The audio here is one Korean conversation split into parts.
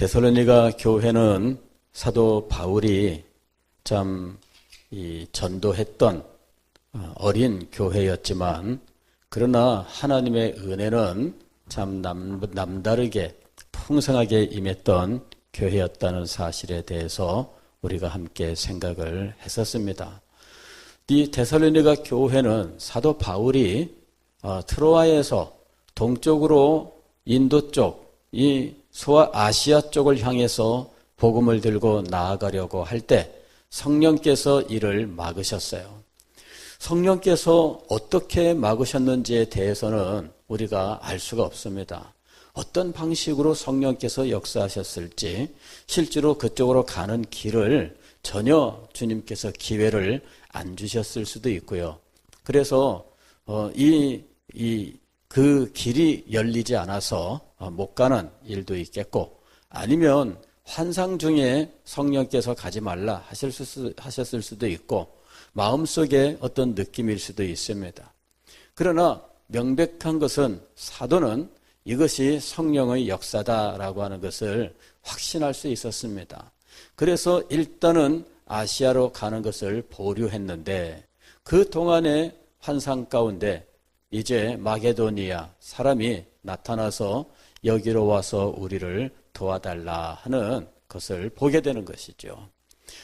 데살로니가 교회는 사도 바울이 참이 전도했던 어, 어린 교회였지만 그러나 하나님의 은혜는 참 남, 남다르게 풍성하게 임했던 교회였다는 사실에 대해서 우리가 함께 생각을 했었습니다. 이 데살로니가 교회는 사도 바울이 어, 트로아에서 동쪽으로 인도 쪽, 이 소아 아시아 쪽을 향해서 복음을 들고 나아가려고 할 때 성령께서 이를 막으셨어요. 성령께서 어떻게 막으셨는지에 대해서는 우리가 알 수가 없습니다. 어떤 방식으로 성령께서 역사하셨을지 실제로 그쪽으로 가는 길을 전혀 주님께서 기회를 안 주셨을 수도 있고요. 그래서 어, 이, 이, 그 길이 열리지 않아서 어, 못 가는 일도 있겠고 아니면 환상 중에 성령께서 가지 말라 하셨을 수도 있고 마음속에 어떤 느낌일 수도 있습니다. 그러나 명백한 것은 사도는 이것이 성령의 역사다라고 하는 것을 확신할 수 있었습니다. 그래서 일단은 아시아로 가는 것을 보류했는데 그 동안의 환상 가운데 이제 마게도니아 사람이 나타나서 여기로 와서 우리를 도와달라 하는 것을 보게 되는 것이죠.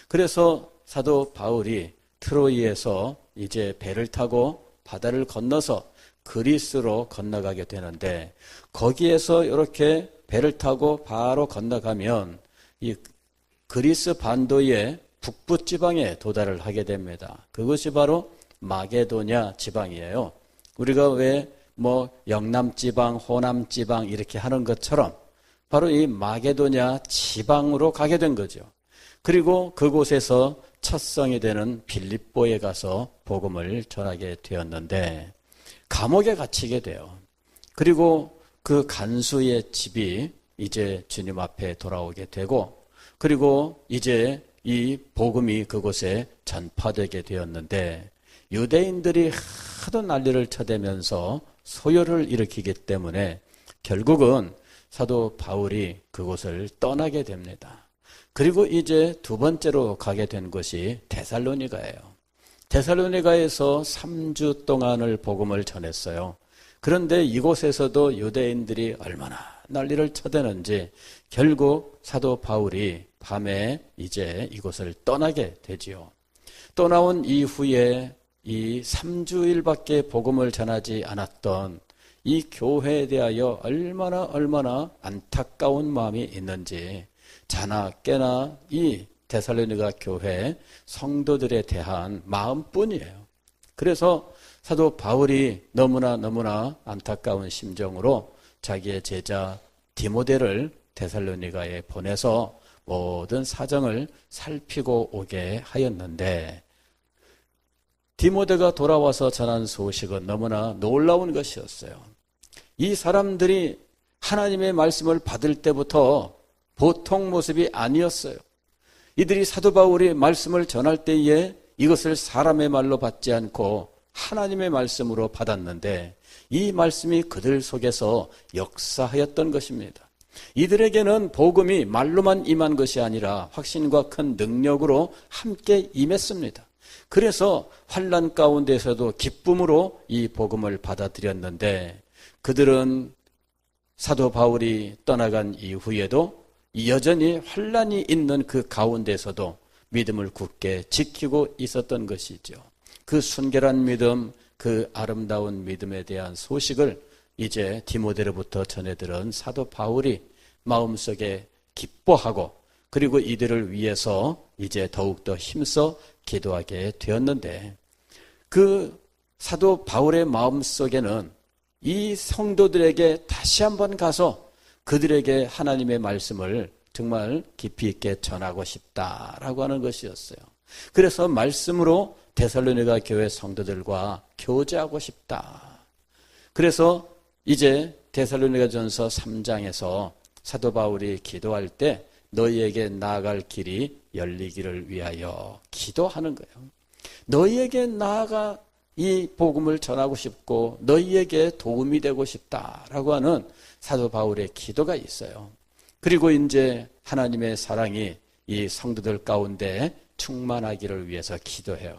그래서 사도 바울이 트로이에서 이제 배를 타고 바다를 건너서 그리스로 건너가게 되는데 거기에서 이렇게 배를 타고 바로 건너가면 이 그리스 반도의 북부 지방에 도달을 하게 됩니다. 그것이 바로 마게도냐 지방이에요. 우리가 왜 뭐 영남 지방, 호남 지방 이렇게 하는 것처럼 바로 이 마게도냐 지방으로 가게 된 거죠. 그리고 그곳에서 첫 성이 되는 빌립보에 가서 복음을 전하게 되었는데 감옥에 갇히게 돼요. 그리고 그 간수의 집이 이제 주님 앞에 돌아오게 되고 그리고 이제 이 복음이 그곳에 전파되게 되었는데 유대인들이 하도 난리를 쳐대면서 소요를 일으키기 때문에 결국은 사도 바울이 그곳을 떠나게 됩니다. 그리고 이제 두 번째로 가게 된 곳이 데살로니가예요. 데살로니가에서 3주 동안을 복음을 전했어요. 그런데 이곳에서도 유대인들이 얼마나 난리를 쳐대는지 결국 사도 바울이 밤에 이제 이곳을 떠나게 되지요. 떠나온 이후에 이 3주일밖에 복음을 전하지 않았던 이 교회에 대하여 얼마나 얼마나 안타까운 마음이 있는지 자나 깨나 이 데살로니가 교회 성도들에 대한 마음뿐이에요. 그래서 사도 바울이 너무나 너무나 안타까운 심정으로 자기의 제자 디모데를 데살로니가에 보내서 모든 사정을 살피고 오게 하였는데 디모데가 돌아와서 전한 소식은 너무나 놀라운 것이었어요. 이 사람들이 하나님의 말씀을 받을 때부터 보통 모습이 아니었어요. 이들이 사도 바울이 말씀을 전할 때에 이것을 사람의 말로 받지 않고 하나님의 말씀으로 받았는데 이 말씀이 그들 속에서 역사하였던 것입니다. 이들에게는 복음이 말로만 임한 것이 아니라 확신과 큰 능력으로 함께 임했습니다. 그래서 환란 가운데서도 기쁨으로 이 복음을 받아들였는데 그들은 사도 바울이 떠나간 이후에도 여전히 환란이 있는 그 가운데서도 믿음을 굳게 지키고 있었던 것이죠. 그 순결한 믿음, 그 아름다운 믿음에 대한 소식을 이제 디모데로부터 전해들은 사도 바울이 마음속에 기뻐하고 그리고 이들을 위해서 이제 더욱더 힘써 기도하게 되었는데 그 사도 바울의 마음 속에는 이 성도들에게 다시 한번 가서 그들에게 하나님의 말씀을 정말 깊이 있게 전하고 싶다라고 하는 것이었어요. 그래서 말씀으로 데살로니가 교회 성도들과 교제하고 싶다. 그래서 이제 데살로니가 전서 3장에서 사도 바울이 기도할 때 너희에게 나아갈 길이 열리기를 위하여 기도하는 거예요. 너희에게 나아가 이 복음을 전하고 싶고 너희에게 도움이 되고 싶다라고 하는 사도 바울의 기도가 있어요. 그리고 이제 하나님의 사랑이 이 성도들 가운데 충만하기를 위해서 기도해요.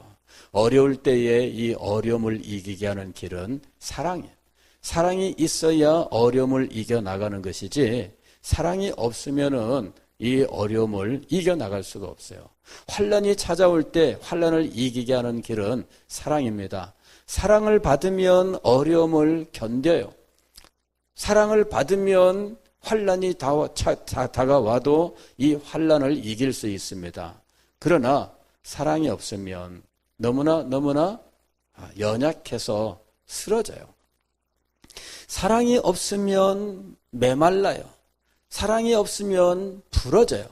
어려울 때에 이 어려움을 이기게 하는 길은 사랑이에요. 사랑이 있어야 어려움을 이겨 나가는 것이지 사랑이 없으면은 이 어려움을 이겨 나갈 수가 없어요. 환란이 찾아올 때 환란을 이기게 하는 길은 사랑입니다. 사랑을 받으면 어려움을 견뎌요. 사랑을 받으면 환란이 다가와도 이 환란을 이길 수 있습니다. 그러나 사랑이 없으면 너무나 너무나 연약해서 쓰러져요. 사랑이 없으면 메말라요. 사랑이 없으면 부러져요.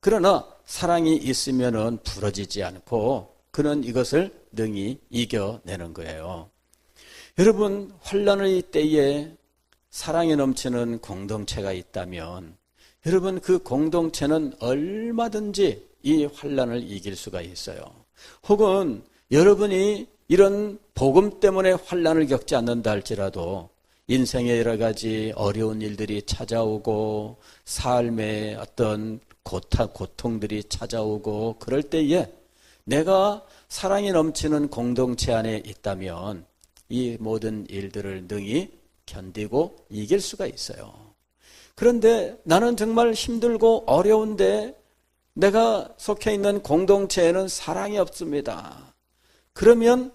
그러나 사랑이 있으면은 부러지지 않고 그는 이것을 능히 이겨내는 거예요. 여러분 환란의 때에 사랑이 넘치는 공동체가 있다면 여러분 그 공동체는 얼마든지 이 환란을 이길 수가 있어요. 혹은 여러분이 이런 복음 때문에 환란을 겪지 않는다 할지라도 인생의 여러 가지 어려운 일들이 찾아오고 삶의 어떤 고타, 고통들이 찾아오고 그럴 때에 내가 사랑이 넘치는 공동체 안에 있다면 이 모든 일들을 능히 견디고 이길 수가 있어요. 그런데 나는 정말 힘들고 어려운데 내가 속해 있는 공동체에는 사랑이 없습니다. 그러면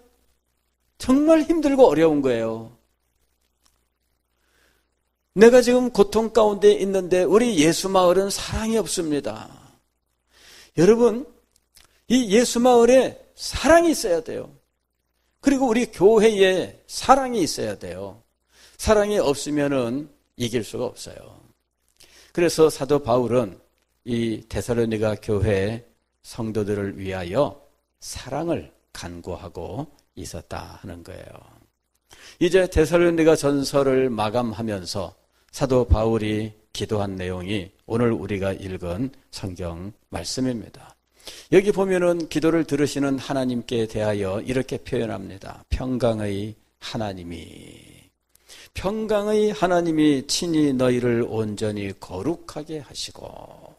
정말 힘들고 어려운 거예요. 내가 지금 고통 가운데 있는데 우리 예수 마을은 사랑이 없습니다. 여러분, 이 예수 마을에 사랑이 있어야 돼요. 그리고 우리 교회에 사랑이 있어야 돼요. 사랑이 없으면은 이길 수가 없어요. 그래서 사도 바울은 이 데살로니가 교회 성도들을 위하여 사랑을 간구하고 있었다 하는 거예요. 이제 데살로니가 전설을 마감하면서 사도 바울이 기도한 내용이 오늘 우리가 읽은 성경 말씀입니다. 여기 보면은 기도를 들으시는 하나님께 대하여 이렇게 표현합니다. 평강의 하나님이 평강의 하나님이 친히 너희를 온전히 거룩하게 하시고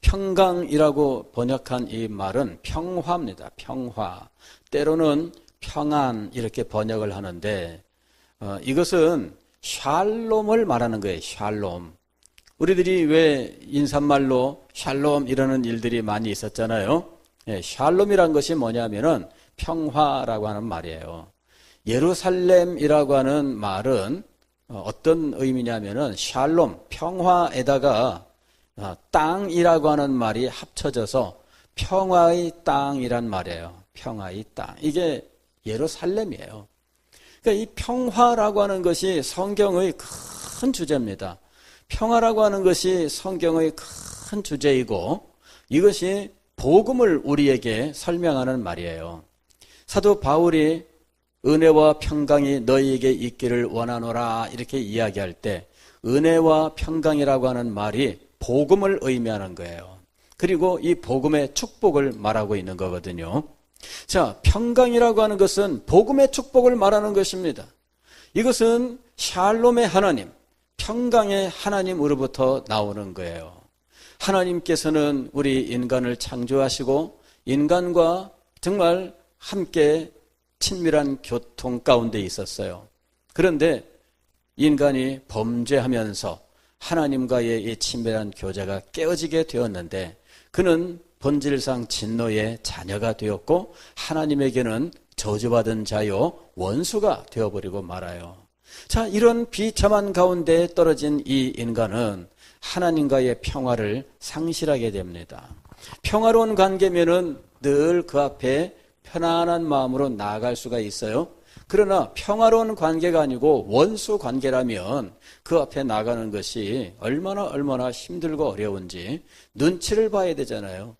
평강이라고 번역한 이 말은 평화입니다. 평화. 때로는 평안 이렇게 번역을 하는데 어, 이것은 샬롬을 말하는 거예요. 샬롬. 우리들이 왜 인사말로 샬롬 이러는 일들이 많이 있었잖아요. 예, 샬롬이란 것이 뭐냐면은 평화라고 하는 말이에요. 예루살렘이라고 하는 말은 어, 어떤 의미냐면은 샬롬, 평화에다가 어, 땅이라고 하는 말이 합쳐져서 평화의 땅이란 말이에요. 평화의 땅. 이게 예루살렘이에요. 그러니까 이 평화라고 하는 것이 성경의 큰 주제입니다. 평화라고 하는 것이 성경의 큰 주제이고 이것이 복음을 우리에게 설명하는 말이에요. 사도 바울이 은혜와 평강이 너희에게 있기를 원하노라 이렇게 이야기할 때 은혜와 평강이라고 하는 말이 복음을 의미하는 거예요. 그리고 이 복음의 축복을 말하고 있는 거거든요. 자, 평강이라고 하는 것은 복음의 축복을 말하는 것입니다. 이것은 샬롬의 하나님, 평강의 하나님으로부터 나오는 거예요. 하나님께서는 우리 인간을 창조하시고 인간과 정말 함께 친밀한 교통 가운데 있었어요. 그런데 인간이 범죄하면서 하나님과의 이 친밀한 교제가 깨어지게 되었는데 그는 본질상 진노의 자녀가 되었고 하나님에게는 저주받은 자요 원수가 되어버리고 말아요. 자, 이런 비참한 가운데 떨어진 이 인간은 하나님과의 평화를 상실하게 됩니다. 평화로운 관계면은 늘 그 앞에 편안한 마음으로 나아갈 수가 있어요. 그러나 평화로운 관계가 아니고 원수 관계라면 그 앞에 나가는 것이 얼마나 얼마나 힘들고 어려운지 눈치를 봐야 되잖아요.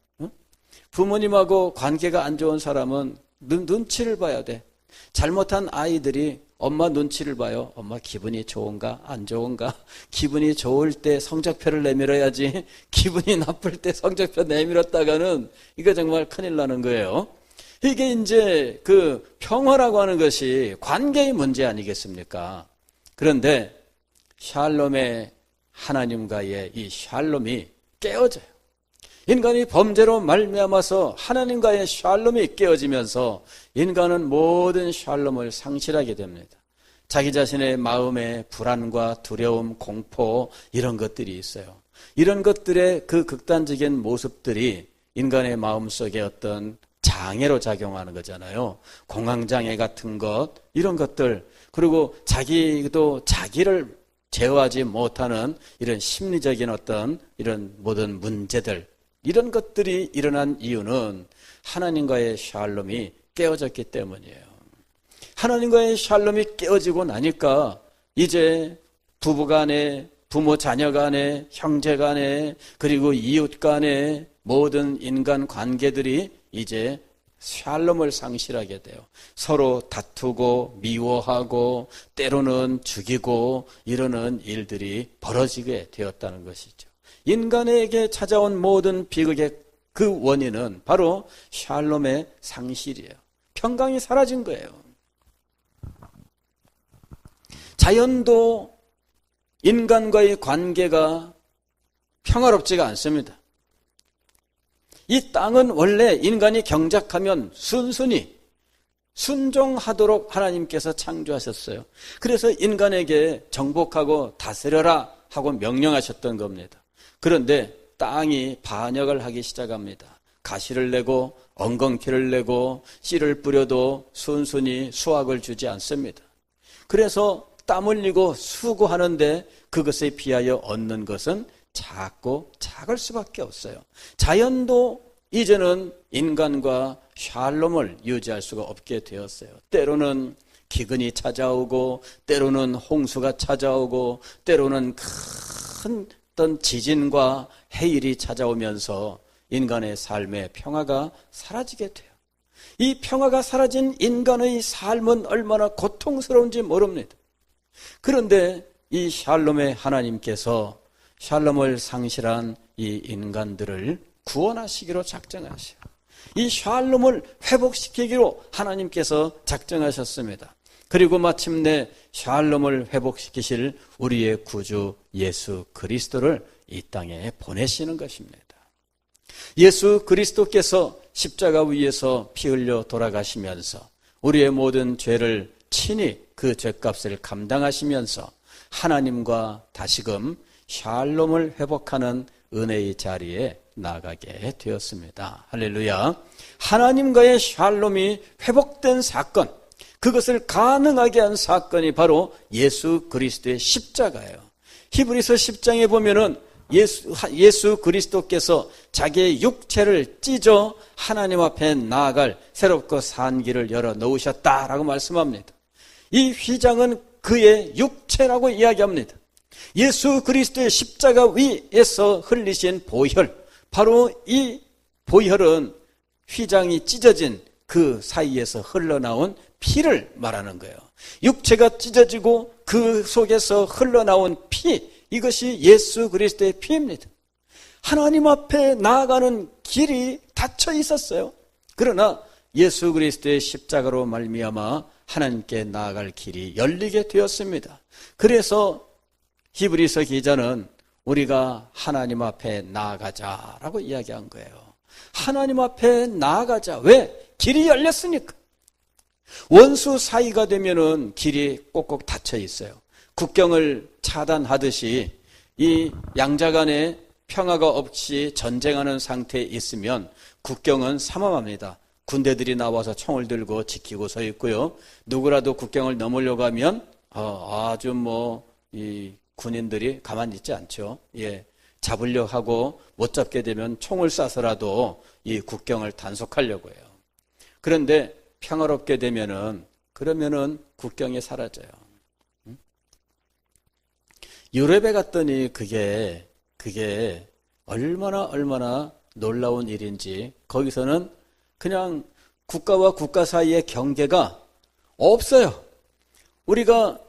부모님하고 관계가 안 좋은 사람은 눈, 눈치를 봐야 돼. 잘못한 아이들이 엄마 눈치를 봐요. 엄마 기분이 좋은가 안 좋은가? 기분이 좋을 때 성적표를 내밀어야지. 기분이 나쁠 때 성적표 내밀었다가는 이거 정말 큰일 나는 거예요. 이게 이제 그 평화라고 하는 것이 관계의 문제 아니겠습니까? 그런데 샬롬의 하나님과의 이 샬롬이 깨어져요. 인간이 범죄로 말미암아서 하나님과의 샬롬이 깨어지면서 인간은 모든 샬롬을 상실하게 됩니다. 자기 자신의 마음에 불안과 두려움, 공포 이런 것들이 있어요. 이런 것들의 그 극단적인 모습들이 인간의 마음 속에 어떤 장애로 작용하는 거잖아요. 공황장애 같은 것, 이런 것들, 그리고 자기도 자기를 제어하지 못하는 이런 심리적인 어떤 이런 모든 문제들, 이런 것들이 일어난 이유는 하나님과의 샬롬이 깨어졌기 때문이에요. 하나님과의 샬롬이 깨어지고 나니까 이제 부부 간에, 부모 자녀 간에, 형제 간에, 그리고 이웃 간에 모든 인간 관계들이 이제 샬롬을 상실하게 돼요. 서로 다투고 미워하고 때로는 죽이고 이러는 일들이 벌어지게 되었다는 것이죠. 인간에게 찾아온 모든 비극의 그 원인은 바로 샬롬의 상실이에요. 평강이 사라진 거예요. 자연도 인간과의 관계가 평화롭지가 않습니다. 이 땅은 원래 인간이 경작하면 순순히 순종하도록 하나님께서 창조하셨어요. 그래서 인간에게 정복하고 다스려라 하고 명령하셨던 겁니다. 그런데 땅이 반역을 하기 시작합니다. 가시를 내고 엉겅퀴를 내고 씨를 뿌려도 순순히 수확을 주지 않습니다. 그래서 땀 흘리고 수고하는데 그것에 비하여 얻는 것은 작고 작을 수밖에 없어요. 자연도 이제는 인간과 샬롬을 유지할 수가 없게 되었어요. 때로는 기근이 찾아오고, 때로는 홍수가 찾아오고, 때로는 큰 어떤 지진과 해일이 찾아오면서 인간의 삶의 평화가 사라지게 돼요. 이 평화가 사라진 인간의 삶은 얼마나 고통스러운지 모릅니다. 그런데 이 샬롬의 하나님께서 샬롬을 상실한 이 인간들을 구원하시기로 작정하셔. 이 샬롬을 회복시키기로 하나님께서 작정하셨습니다. 그리고 마침내 샬롬을 회복시키실 우리의 구주 예수 그리스도를 이 땅에 보내시는 것입니다. 예수 그리스도께서 십자가 위에서 피 흘려 돌아가시면서 우리의 모든 죄를 친히 그 죄값을 감당하시면서 하나님과 다시금 샬롬을 회복하는 은혜의 자리에 나가게 되었습니다. 할렐루야. 하나님과의 샬롬이 회복된 사건, 그것을 가능하게 한 사건이 바로 예수 그리스도의 십자가예요. 히브리서 10장에 보면은 예수, 예수 그리스도께서 자기의 육체를 찢어 하나님 앞에 나아갈 새롭고 산 길을 열어 놓으셨다라고 말씀합니다. 이 휘장은 그의 육체라고 이야기합니다. 예수 그리스도의 십자가 위에서 흘리신 보혈, 바로 이 보혈은 휘장이 찢어진 그 사이에서 흘러나온 피를 말하는 거예요. 육체가 찢어지고 그 속에서 흘러나온 피, 이것이 예수 그리스도의 피입니다. 하나님 앞에 나아가는 길이 닫혀 있었어요. 그러나 예수 그리스도의 십자가로 말미암아 하나님께 나아갈 길이 열리게 되었습니다. 그래서 히브리서 기자는 우리가 하나님 앞에 나아가자라고 이야기한 거예요. 하나님 앞에 나아가자. 왜? 길이 열렸으니까. 원수 사이가 되면은 길이 꼭꼭 닫혀 있어요. 국경을 차단하듯이 이 양자 간에 평화가 없이 전쟁하는 상태에 있으면 국경은 삼엄합니다. 군대들이 나와서 총을 들고 지키고 서 있고요. 누구라도 국경을 넘으려고 하면 어, 아주 뭐 이 군인들이 가만히 있지 않죠. 예. 잡으려 하고 못 잡게 되면 총을 쏴서라도 이 국경을 단속하려고 해요. 그런데 평화롭게 되면은 그러면은 국경이 사라져요. 유럽에 갔더니 그게 그게 얼마나 얼마나 놀라운 일인지 거기서는 그냥 국가와 국가 사이의 경계가 없어요. 우리가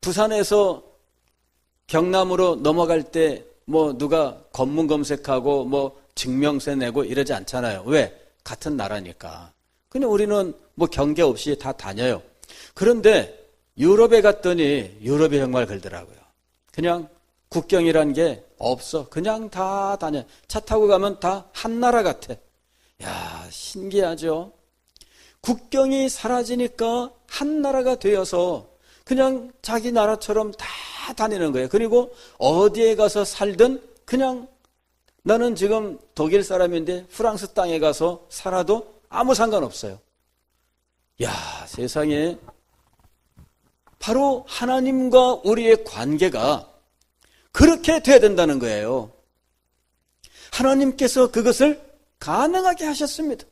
부산에서 경남으로 넘어갈 때 뭐 누가 검문 검색하고 뭐 증명서 내고 이러지 않잖아요. 왜? 같은 나라니까. 그냥 우리는 뭐 경계 없이 다 다녀요. 그런데 유럽에 갔더니 유럽이 정말 그러더라고요. 그냥 국경이란 게 없어. 그냥 다 다녀. 차 타고 가면 다 한 나라 같아. 야, 신기하죠? 국경이 사라지니까 한 나라가 되어서 그냥 자기 나라처럼 다 다니는 거예요. 그리고 어디에 가서 살든 그냥 나는 지금 독일 사람인데 프랑스 땅에 가서 살아도 아무 상관없어요. 야, 세상에 바로 하나님과 우리의 관계가 그렇게 돼야 된다는 거예요. 하나님께서 그것을 가능하게 하셨습니다.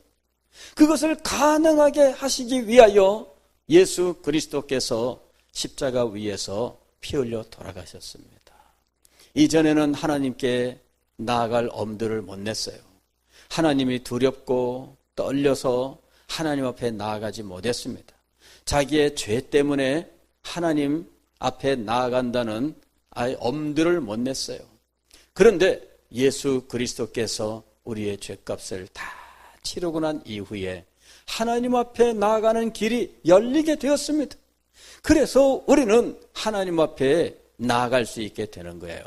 그것을 가능하게 하시기 위하여 예수 그리스도께서 십자가 위에서 피 흘려 돌아가셨습니다. 이전에는 하나님께 나아갈 엄두를 못 냈어요. 하나님이 두렵고 떨려서 하나님 앞에 나아가지 못했습니다. 자기의 죄 때문에 하나님 앞에 나아간다는 아예 엄두를 못 냈어요. 그런데 예수 그리스도께서 우리의 죄값을 다 치르고 난 이후에 하나님 앞에 나아가는 길이 열리게 되었습니다. 그래서 우리는 하나님 앞에 나아갈 수 있게 되는 거예요.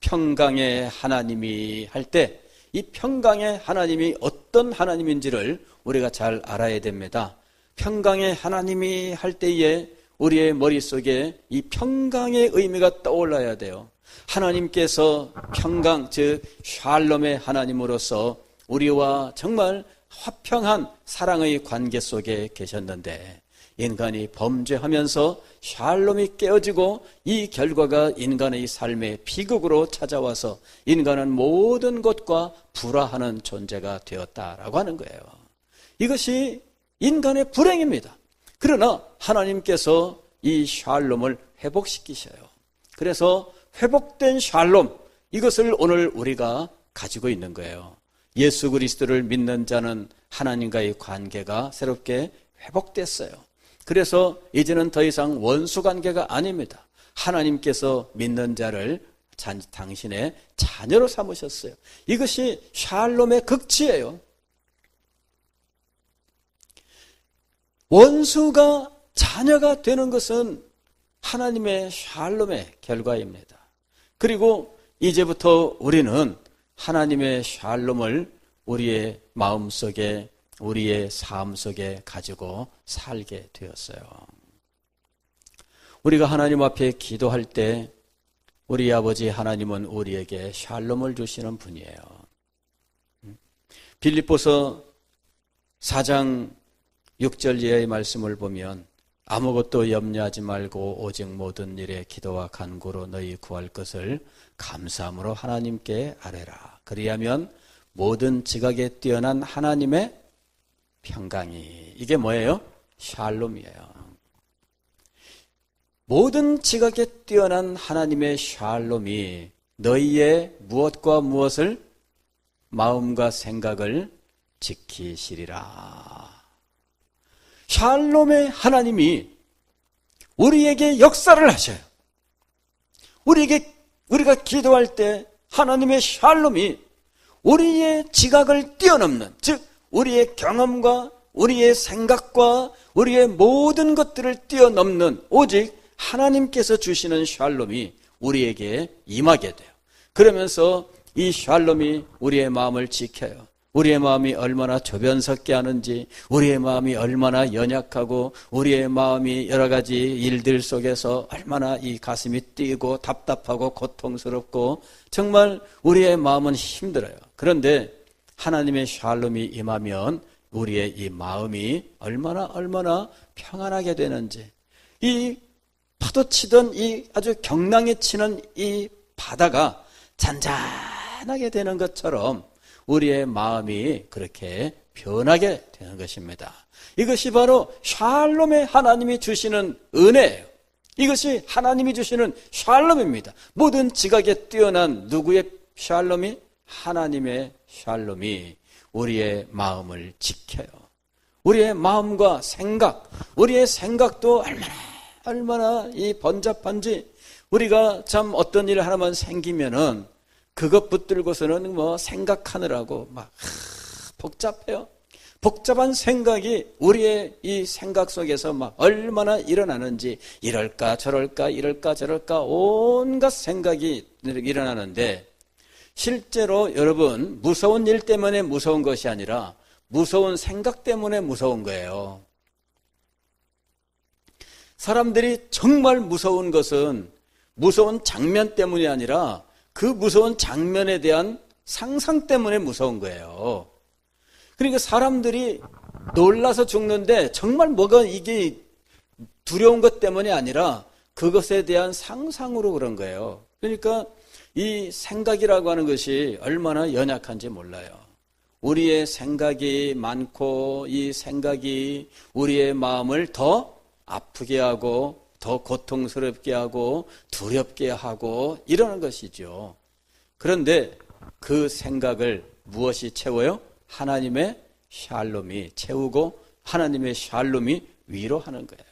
평강의 하나님이 할 때 이 평강의 하나님이 어떤 하나님인지를 우리가 잘 알아야 됩니다. 평강의 하나님이 할 때에 우리의 머릿속에 이 평강의 의미가 떠올라야 돼요. 하나님께서 평강, 즉, 샬롬의 하나님으로서 우리와 정말 화평한 사랑의 관계 속에 계셨는데, 인간이 범죄하면서 샬롬이 깨어지고 이 결과가 인간의 삶의 비극으로 찾아와서 인간은 모든 것과 불화하는 존재가 되었다라고 하는 거예요. 이것이 인간의 불행입니다. 그러나 하나님께서 이 샬롬을 회복시키셔요. 그래서 회복된 샬롬, 이것을 오늘 우리가 가지고 있는 거예요. 예수 그리스도를 믿는 자는 하나님과의 관계가 새롭게 회복됐어요. 그래서 이제는 더 이상 원수 관계가 아닙니다. 하나님께서 믿는 자를 당신의 자녀로 삼으셨어요. 이것이 샬롬의 극치예요. 원수가 자녀가 되는 것은 하나님의 샬롬의 결과입니다. 그리고 이제부터 우리는 하나님의 샬롬을 우리의 마음 속에 우리의 삶 속에 가지고 살게 되었어요. 우리가 하나님 앞에 기도할 때 우리 아버지 하나님은 우리에게 샬롬을 주시는 분이에요. 빌립보서 4장 6절 이하의 말씀을 보면 아무것도 염려하지 말고 오직 모든 일에 기도와 간구로 너희 구할 것을 감사함으로 하나님께 아뢰라. 그리하면 모든 지각에 뛰어난 하나님의 평강이 이게 뭐예요? 샬롬이에요. 모든 지각에 뛰어난 하나님의 샬롬이 너희의 무엇과 무엇을 마음과 생각을 지키시리라. 샬롬의 하나님이 우리에게 역사를 하셔요. 우리에게 우리가 기도할 때 하나님의 샬롬이 우리의 지각을 뛰어넘는 즉 우리의 경험과 우리의 생각과 우리의 모든 것들을 뛰어넘는 오직 하나님께서 주시는 샬롬이 우리에게 임하게 돼요. 그러면서 이 샬롬이 우리의 마음을 지켜요. 우리의 마음이 얼마나 조변석게 하는지, 우리의 마음이 얼마나 연약하고, 우리의 마음이 여러 가지 일들 속에서 얼마나 이 가슴이 뛰고 답답하고 고통스럽고, 정말 우리의 마음은 힘들어요. 그런데 하나님의 샬롬이 임하면 우리의 이 마음이 얼마나 얼마나 평안하게 되는지 이 파도 치던 이 아주 경랑에 치는 이 바다가 잔잔하게 되는 것처럼 우리의 마음이 그렇게 변하게 되는 것입니다. 이것이 바로 샬롬의 하나님이 주시는 은혜예요. 이것이 하나님이 주시는 샬롬입니다. 모든 지각에 뛰어난 누구의 샬롬이 하나님의 샬롬이 우리의 마음을 지켜요. 우리의 마음과 생각, 우리의 생각도 얼마나, 얼마나 이 번잡한지, 우리가 참 어떤 일 하나만 생기면은 그것 붙들고서는 뭐 생각하느라고 막 복잡해요. 복잡한 생각이 우리의 이 생각 속에서 막 얼마나 일어나는지 이럴까 저럴까 이럴까 저럴까 온갖 생각이 일어나는데 실제로 여러분 무서운 일 때문에 무서운 것이 아니라 무서운 생각 때문에 무서운 거예요. 사람들이 정말 무서운 것은 무서운 장면 때문이 아니라 그 무서운 장면에 대한 상상 때문에 무서운 거예요. 그러니까 사람들이 놀라서 죽는데 정말 뭐가 이게 두려운 것 때문이 아니라 그것에 대한 상상으로 그런 거예요. 그러니까 이 생각이라고 하는 것이 얼마나 연약한지 몰라요. 우리의 생각이 많고 이 생각이 우리의 마음을 더 아프게 하고 더 고통스럽게 하고 두렵게 하고 이러는 것이죠. 그런데 그 생각을 무엇이 채워요? 하나님의 샬롬이 채우고 하나님의 샬롬이 위로하는 거예요.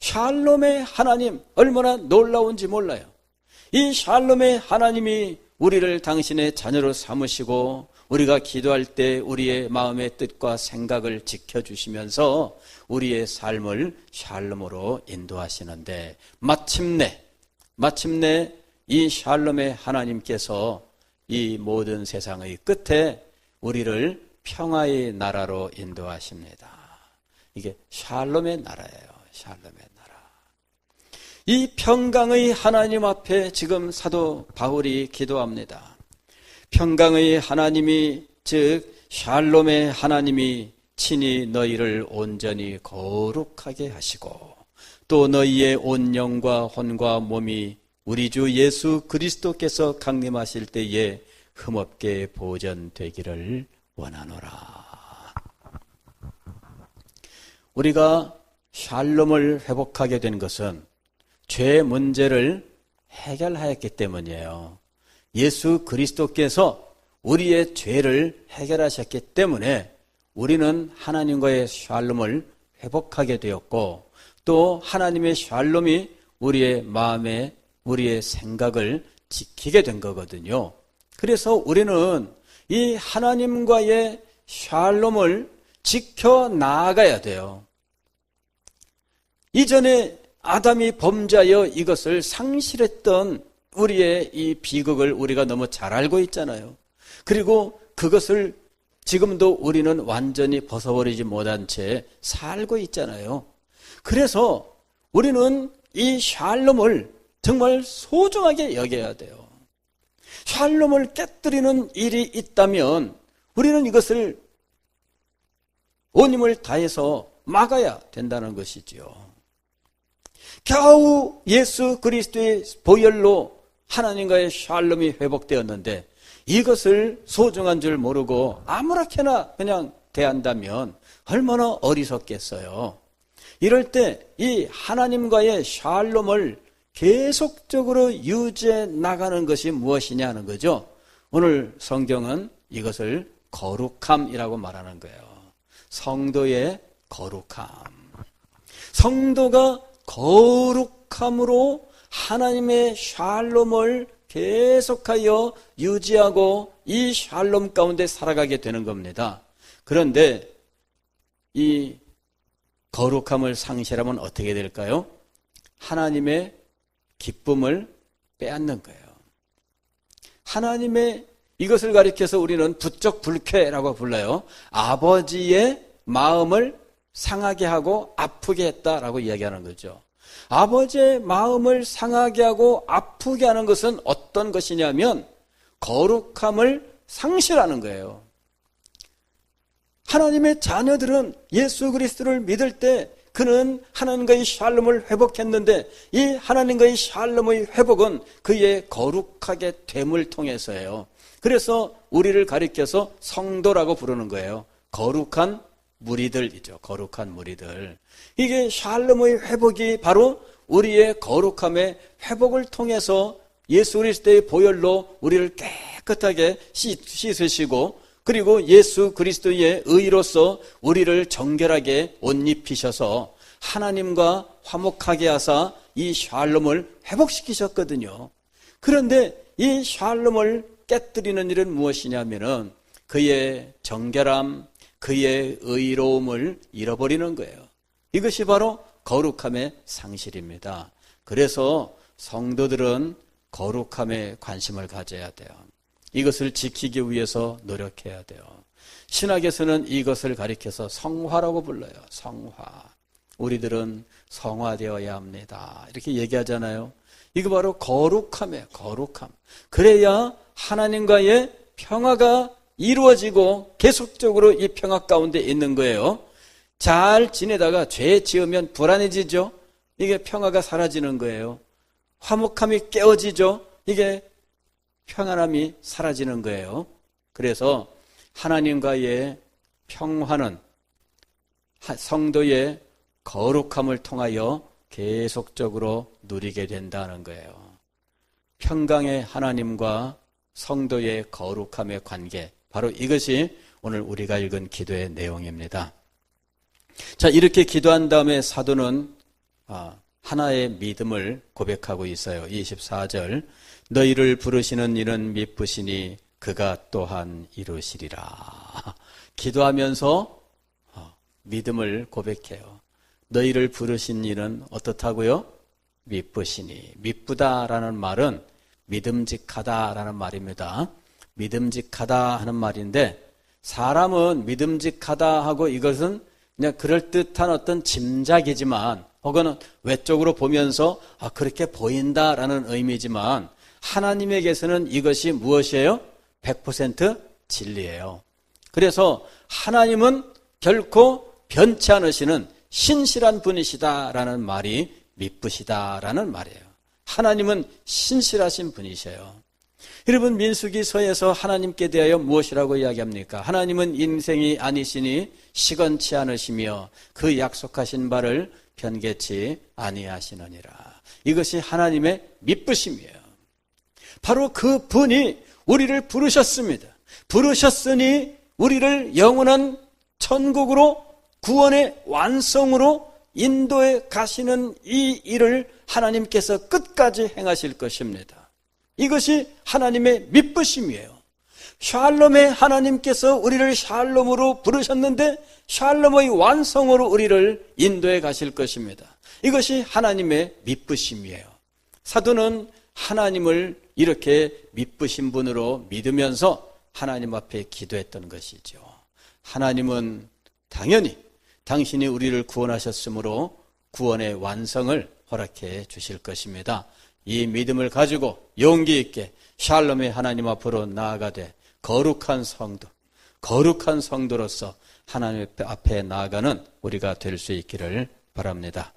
샬롬의 하나님 얼마나 놀라운지 몰라요. 이 샬롬의 하나님이 우리를 당신의 자녀로 삼으시고 우리가 기도할 때 우리의 마음의 뜻과 생각을 지켜주시면서 우리의 삶을 샬롬으로 인도하시는데 마침내 마침내 이 샬롬의 하나님께서 이 모든 세상의 끝에 우리를 평화의 나라로 인도하십니다. 이게 샬롬의 나라예요. 샬롬의 나라. 이 평강의 하나님 앞에 지금 사도 바울이 기도합니다. 평강의 하나님이 즉 샬롬의 하나님이 친히 너희를 온전히 거룩하게 하시고 또 너희의 온 영과 혼과 몸이 우리 주 예수 그리스도께서 강림하실 때에 흠없게 보존되기를 원하노라. 우리가 샬롬을 회복하게 된 것은 죄 문제를 해결하였기 때문이에요. 예수 그리스도께서 우리의 죄를 해결하셨기 때문에 우리는 하나님과의 샬롬을 회복하게 되었고 또 하나님의 샬롬이 우리의 마음에 우리의 생각을 지키게 된 거거든요. 그래서 우리는 이 하나님과의 샬롬을 지켜 나아가야 돼요. 이전에 아담이 범죄하여 이것을 상실했던 우리의 이 비극을 우리가 너무 잘 알고 있잖아요. 그리고 그것을 지금도 우리는 완전히 벗어버리지 못한 채 살고 있잖아요. 그래서 우리는 이 샬롬을 정말 소중하게 여겨야 돼요. 샬롬을 깨뜨리는 일이 있다면 우리는 이것을 온 힘을 다해서 막아야 된다는 것이지요. 겨우 예수 그리스도의 보혈로 하나님과의 샬롬이 회복되었는데 이것을 소중한 줄 모르고 아무렇게나 그냥 대한다면 얼마나 어리석겠어요. 이럴 때 이 하나님과의 샬롬을 계속적으로 유지해 나가는 것이 무엇이냐는 거죠. 오늘 성경은 이것을 거룩함이라고 말하는 거예요. 성도의 거룩함. 성도가 거룩함으로 하나님의 샬롬을 계속하여 유지하고 이 샬롬 가운데 살아가게 되는 겁니다. 그런데 이 거룩함을 상실하면 어떻게 될까요? 하나님의 기쁨을 빼앗는 거예요. 하나님의 이것을 가리켜서 우리는 부쩍 불쾌라고 불러요. 아버지의 마음을 상하게 하고 아프게 했다라고 이야기하는 거죠. 아버지의 마음을 상하게 하고 아프게 하는 것은 어떤 것이냐면 거룩함을 상실하는 거예요. 하나님의 자녀들은 예수 그리스도를 믿을 때 그는 하나님과의 샬롬을 회복했는데 이 하나님과의 샬롬의 회복은 그의 거룩하게 됨을 통해서예요. 그래서 우리를 가리켜서 성도라고 부르는 거예요. 거룩한 무리들이죠. 거룩한 무리들. 이게 샬롬의 회복이 바로 우리의 거룩함의 회복을 통해서 예수 그리스도의 보혈로 우리를 깨끗하게 씻으시고 그리고 예수 그리스도의 의로서 우리를 정결하게 옷 입히셔서 하나님과 화목하게 하사 이 샬롬을 회복시키셨거든요. 그런데 이 샬롬을 깨뜨리는 일은 무엇이냐면은 그의 정결함, 그의 의로움을 잃어버리는 거예요. 이것이 바로 거룩함의 상실입니다. 그래서 성도들은 거룩함에 관심을 가져야 돼요. 이것을 지키기 위해서 노력해야 돼요. 신학에서는 이것을 가리켜서 성화라고 불러요. 성화. 우리들은 성화되어야 합니다. 이렇게 얘기하잖아요. 이거 바로 거룩함이에요. 거룩함. 그래야 하나님과의 평화가 이루어지고 계속적으로 이 평화 가운데 있는 거예요. 잘 지내다가 죄 지으면 불안해지죠. 이게 평화가 사라지는 거예요. 화목함이 깨어지죠. 이게 평안함이 사라지는 거예요. 그래서 하나님과의 평화는 성도의 거룩함을 통하여 계속적으로 누리게 된다는 거예요. 평강의 하나님과 성도의 거룩함의 관계. 바로 이것이 오늘 우리가 읽은 기도의 내용입니다. 자, 이렇게 기도한 다음에 사도는 아, 하나의 믿음을 고백하고 있어요. 24절. 너희를 부르시는 이는 미쁘시니 그가 또한 이루시리라. 기도하면서 어, 믿음을 고백해요. 너희를 부르신 이는 어떻다고요? 미쁘시니. 미쁘다라는 말은 믿음직하다라는 말입니다. 믿음직하다 하는 말인데 사람은 믿음직하다 하고 이것은 그냥 그럴듯한 어떤 짐작이지만 혹은 외적으로 보면서 아 그렇게 보인다라는 의미지만 하나님에게서는 이것이 무엇이에요? 100% 진리예요. 그래서 하나님은 결코 변치 않으시는 신실한 분이시다라는 말이 미쁘시다라는 말이에요. 하나님은 신실하신 분이셔요. 여러분 민수기서에서 하나님께 대하여 무엇이라고 이야기합니까? 하나님은 인생이 아니시니 시건치 않으시며 그 약속하신 바를 변개치 아니하시느니라. 이것이 하나님의 미쁘심이에요. 바로 그 분이 우리를 부르셨습니다. 부르셨으니 우리를 영원한 천국으로 구원의 완성으로 인도에 가시는 이 일을 하나님께서 끝까지 행하실 것입니다. 이것이 하나님의 믿부심이에요. 샬롬의 하나님께서 우리를 샬롬으로 부르셨는데 샬롬의 완성으로 우리를 인도에 가실 것입니다. 이것이 하나님의 믿부심이에요. 사도는 하나님을 이렇게 믿부신 분으로 믿으면서 하나님 앞에 기도했던 것이죠. 하나님은 당연히 당신이 우리를 구원하셨으므로 구원의 완성을 허락해 주실 것입니다. 이 믿음을 가지고 용기 있게 샬롬의 하나님 앞으로 나아가되 거룩한 성도, 거룩한 성도로서 하나님 앞에 나아가는 우리가 될 수 있기를 바랍니다.